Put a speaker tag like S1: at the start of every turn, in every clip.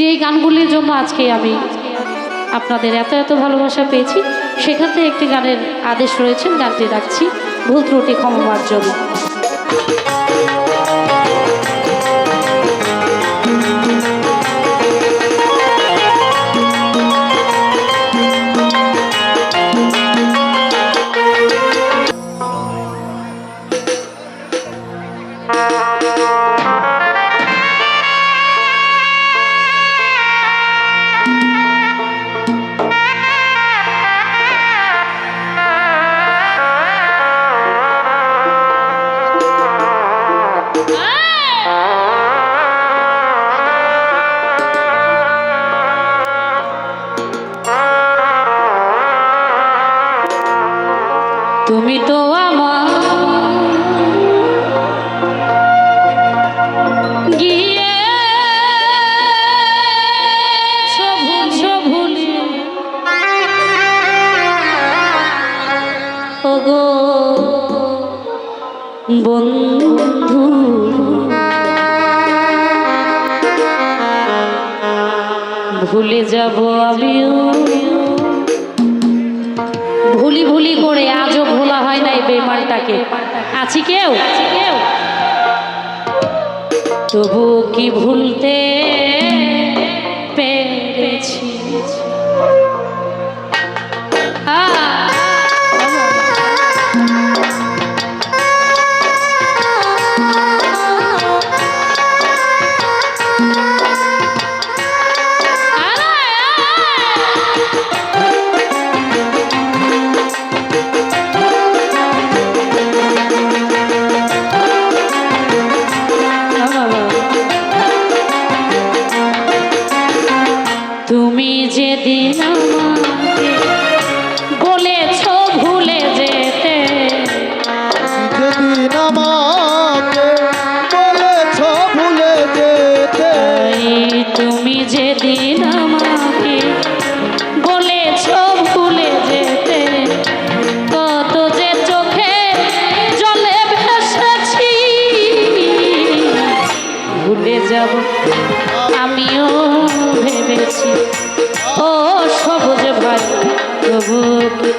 S1: যে গানগুলির জন্য আজকে আমি আপনাদের এত এত ভালোবাসা পেয়েছি, সেখান একটি গানের আদেশ রয়েছেন গানটি রাখছি। ভুল ত্রুটি ক্ষমার জন্য। আছি কেউ? তবু কি ভুলতে যাব। আমিও ভেবেছি ও সবুজ ভাই তবু কি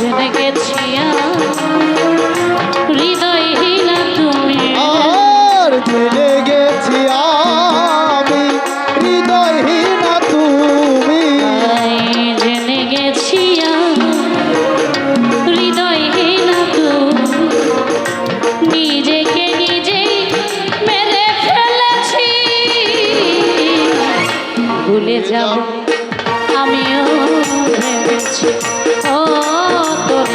S1: জেনে গেছি হৃদয়হীনা তুমি।
S2: আর জেনে গেছি আমি হৃদয়হীনা তুমি।
S1: জেনে গেছি আমি, হৃদয়হীনা তুমি। নিজেকে নিজেই মেরে ফেলেছি। ভুলে যাব আমিও ভেবেছি। ও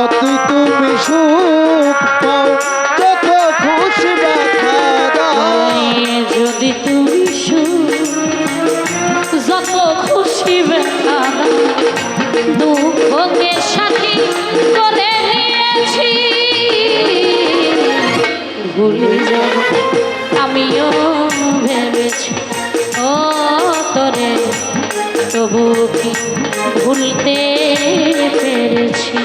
S1: যতই তুমি সুখ
S2: পাও যত খুশি
S1: যদি তুমি সুখ, যত খুশি দুঃখকে সাথী করে নিয়েছি। আমিও ভেবেছি, ও তরে, তবু কি ভুলতে পেরেছি?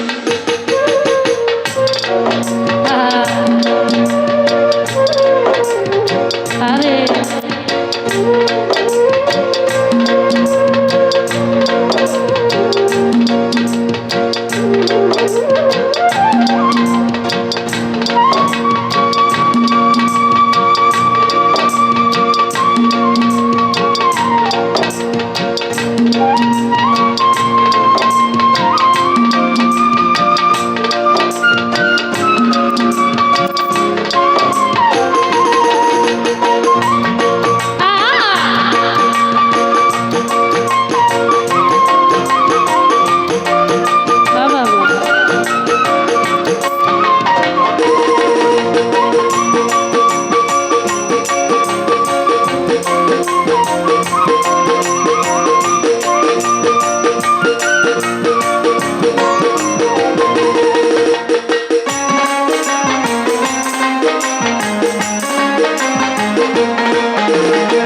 S1: Thank you.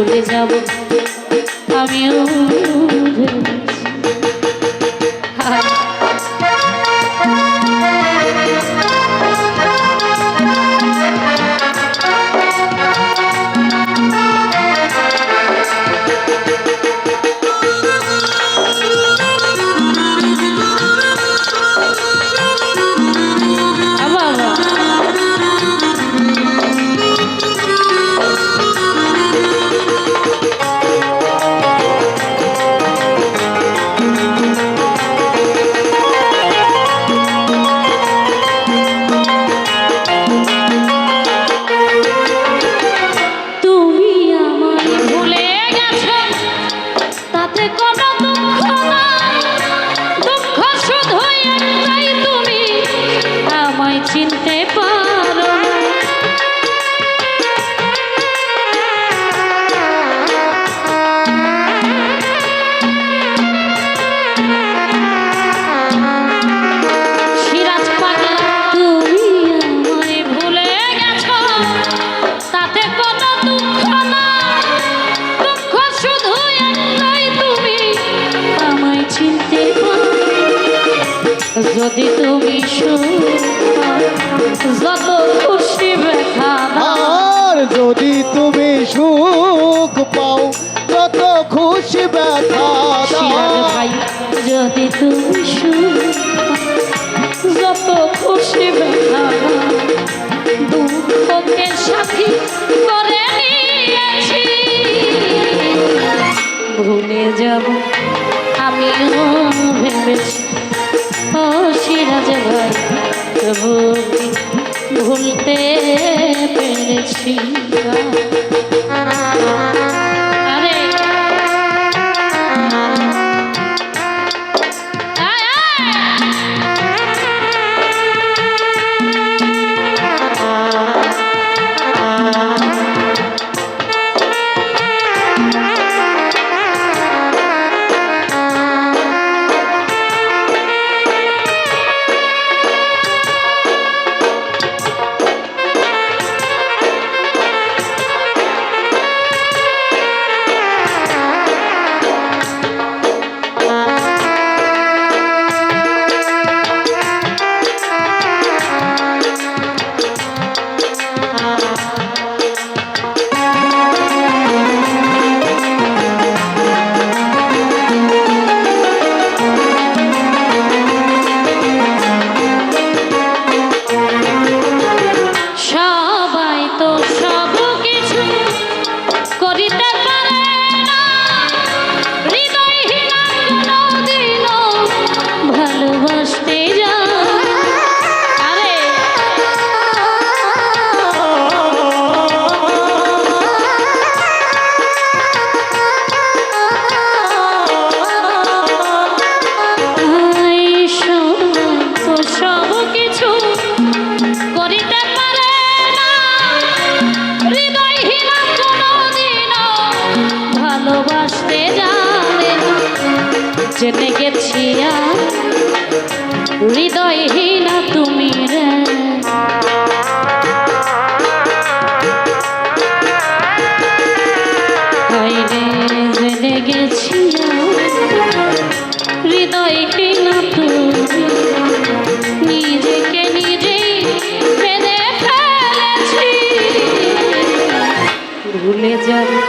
S2: ভুলে যাব
S1: আমিও খুশি ব্যথা ভাই, যদি তুমি যত খুশি সাথী করে ভুলে যাব আমি ভেবেছি ভাই ভুলতে পেরেছি। ভুলে যাবে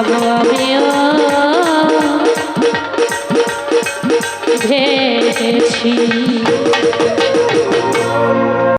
S1: যাব আমিও ভেবেছি।